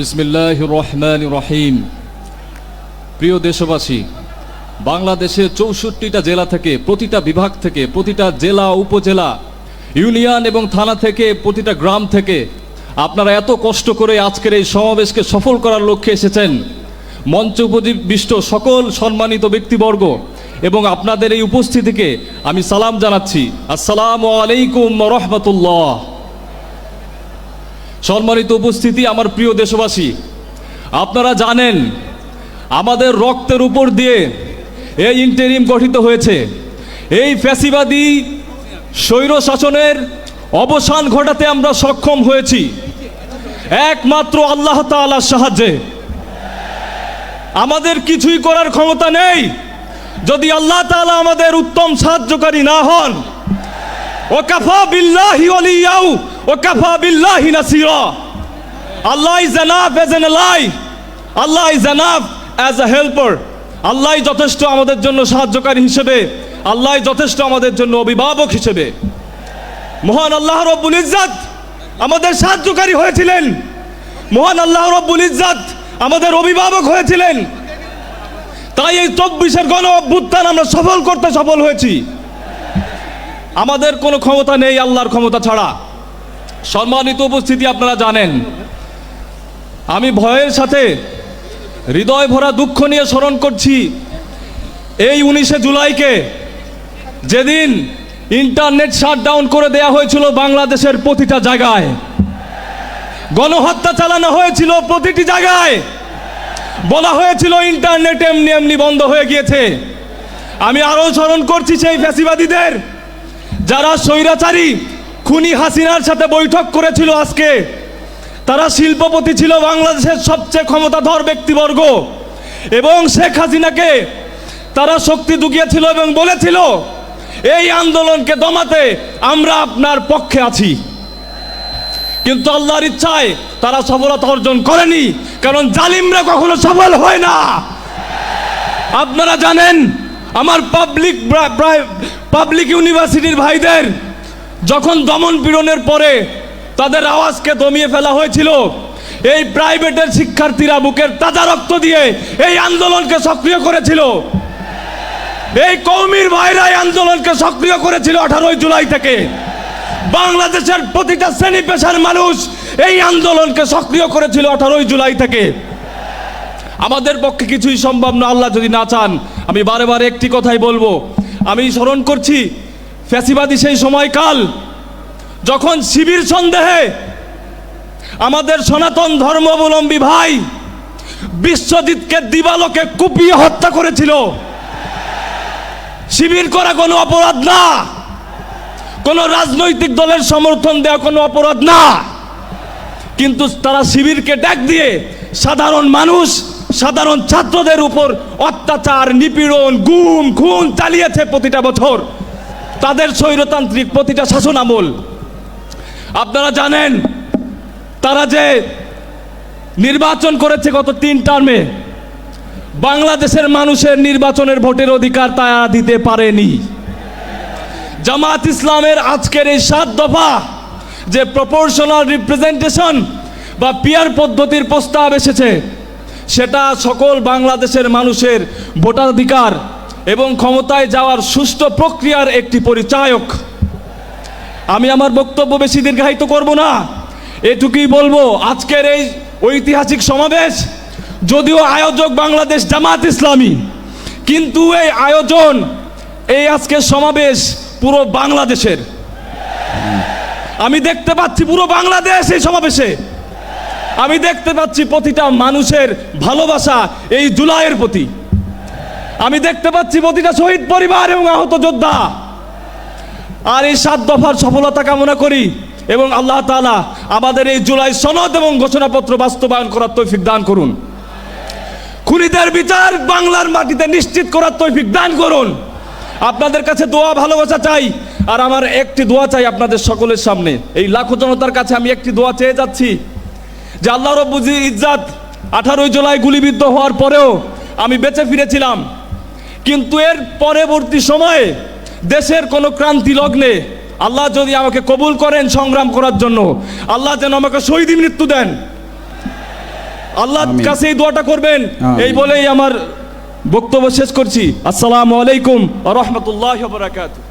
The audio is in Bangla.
বিসমিল্লাহ রহমান রহিম প্রিয় দেশবাসী, বাংলাদেশের চৌষট্টিটা জেলা থেকে, প্রতিটা বিভাগ থেকে, প্রতিটা জেলা, উপজেলা, ইউনিয়ন এবং থানা থেকে, প্রতিটা গ্রাম থেকে আপনারা এত কষ্ট করে আজকের এই সমাবেশকে সফল করার লক্ষ্যে এসেছেন। মঞ্চ উপবিষ্ট সকল সম্মানিত ব্যক্তিবর্গ এবং আপনাদের এই উপস্থিতিকে আমি সালাম জানাচ্ছি। আসসালামু আলাইকুম রহমতুল্লাহ। সম্মানিত উপস্থিতি আমার প্রিয় দেশবাসী। আপনারা জানেন, আমাদের রক্তের উপর দিয়ে এই ইন্টেরিম গঠিত হয়েছে। এই ফ্যাসিবাদী স্বৈর শাসনের অবসান ঘটাতে আমরা সক্ষম হয়েছি। একমাত্র আল্লাহ তাআলার সাহায্যে। আমাদের কিছুই করার ক্ষমতা নেই। যদি আল্লাহ তাআলা আমাদের উত্তম সাহায্যকারী না হন ওকাফা বিল্লাহি ওয়ালিয়াউ, ওকাফা বিল্লাহি Nasira. Allah is as an ally Allah is as a helper আল্লাহ যথেষ্ট আমাদের জন্য সাহায্যকারী হিসেবে আল্লাহ যথেষ্ট আমাদের জন্য অভিভাবক হিসেবে। মহান আল্লাহ রব্বুল ইজ্জাত আমাদের সাহায্যকারী হয়েছিলেন। মহান আল্লাহ রব্বুল ইজ্জাত আমাদের অভিভাবক হয়েছিলেন। তাই এই চব্বিশের গণ অভ্যুত্থান আমরা সফল করতে সফল হয়েছি। আমাদের কোনো ক্ষমতা নেই আল্লাহর ক্ষমতা ছাড়া। সম্মানিত উপস্থিতি আপনারা জানেন। আমি ভয়ের সাথে হৃদয় ভরা দুঃখ নিয়ে স্মরণ করছি। এই উনিশে জুলাইকে যেদিন ইন্টারনেট শাটডাউন করে দেয়া হয়েছিল বাংলাদেশের প্রতিটা জায়গায়। গণহত্যা চালানো হয়েছিল প্রতিটি জায়গায়। বলা হয়েছিল ইন্টারনেট এমনি এমনি বন্ধ হয়ে গিয়েছে। আমি আরও স্মরণ করছি সেই ফ্যাসিবাদীদের যারা স্বৈরাচারী, খুনি হাসিনার সাথে বৈঠক করেছিল আজকে, তারা শিল্পপতি ছিল বাংলাদেশের সবচেয়ে ক্ষমতাধর ব্যক্তিবর্গ এবং শেখ হাসিনাকে তারা শক্তি দুগিয়েছিল এবং বলেছিল, এই আন্দোলনকে দমাতে আমরা আপনার পক্ষে আছি। কিন্তু আল্লাহর ইচ্ছায় তারা সফলতা অর্জন করেনি, কারণ জালিমরা কখনো সফল হয় না। আপনারা জানেন আমার পাবলিক পাবলিক ইউনিভার্সিটির ভাইদের যখন দমন পীড়নের পরে তাদের আওয়াজকে দমিয়ে ফেলা হয়েছিল, এই প্রাইভেটের শিক্ষার্থীরা বুকের তাজা রক্ত দিয়ে এই আন্দোলনকে সক্রিয় করেছিল। এই কৌমির ভাইরাই আন্দোলনকে সক্রিয় করেছিল আঠারোই জুলাই থেকে। বাংলাদেশের প্রতিটা শ্রেণি পেশার মানুষ এই আন্দোলনকে সক্রিয় করেছিল আঠারোই জুলাই থেকে। আমাদের পক্ষে কিছুই সম্ভব না, আল্লাহ যদি না চান। আমি বারে বারে একটি কথাই বলব। আমি স্মরণ করছি, ফ্যাসিবাদী সেই সময়কাল, যখন শিবির সন্দেহে আমাদের সনাতন ধর্মাবলম্বী ভাই বিশ্বজিৎকে দিবালোকে কুপিয়ে হত্যা করেছিল। শিবির করা কোনো অপরাধ না। কোনো রাজনৈতিক দলের সমর্থন দেওয়া কোনো অপরাধ না। কিন্তু তারা শিবিরকে ডাক দিয়ে সাধারণ মানুষ সাধারণ ছাত্রদের উপর অত্যাচার, নিপীড়ন, গুম, খুন চালিয়েছে প্রতিটা বছর। তাদের স্বৈরতান্ত্রিক প্রতিটা শাসন আমল আপনারা জানেন, তারা যে নির্বাচন করেছে গত তিন টার্মে, বাংলাদেশের মানুষের নির্বাচনের ভোটের অধিকার তারা দিতে পারেনি। জামাত ইসলামের আজকের এই সাত দফা যে প্রপোর্শনাল রিপ্রেজেন্টেশন বা পিয়ার পদ্ধতির প্রস্তাব এসেছে সেটা সকল বাংলাদেশের মানুষের ভোটাধিকার এবং ক্ষমতায় যাওয়ার সুষ্ঠু প্রক্রিয়ার একটি পরিচায়ক। আমি আমার বক্তব্য বেশি দীর্ঘায়িত করব না। এটুকুই বলব, আজকের এই ঐতিহাসিক সমাবেশ যদিও আয়োজক বাংলাদেশ জামাত ইসলামী, কিন্তু এই আয়োজন, এই আজকের সমাবেশ পুরো বাংলাদেশের। আমি দেখতে পাচ্ছি পুরো বাংলাদেশ এই সমাবেশে। আমি দেখতে পাচ্ছি প্রতিটা মানুষের ভালোবাসা এই জুলাইয়ের প্রতি। আমি দেখতে পাচ্ছি প্রতিটা শহীদ পরিবার এবং আহত যোদ্ধা। আর এই সাত দফার সফলতা কামনা করি এবং আল্লাহ তাআলা আমাদের এই জুলাই সনদ এবং ঘোষণাপত্র বাস্তবায়ন করার তৌফিক দান করুন। খুনিদের বিচার বাংলার মাটিতে নিশ্চিত করার তৌফিক দান করুন। আপনাদের কাছে দোয়া ভালোবাসা চাই, আর আমার একটি দোয়া চাই আপনাদের সকলের সামনে। এই লাখো জনতার কাছে আমি একটি দোয়া চেয়ে যাচ্ছি। যে আল্লাহ রব্বুজি ইজ্জাত আঠারোই জুলাই গুলিবিদ্ধ হওয়ার পরেও আমি বেঁচে ফিরেছিলাম। কিন্তু এর পরবর্তী সময়ে দেশের কোনো ক্রান্তি লগ্নে আল্লাহ যদি আমাকে কবুল করেন সংগ্রাম করার জন্য আল্লাহ যেন আমাকে শহীদ মৃত্যু দেন। আল্লাহর আমিন। কাছে এই দোয়াটা করবেন। এই বলেই আমার বক্তব্য শেষ করছি। আসসালামু আলাইকুম রহমতুল্লাহ বারাকাতুহ।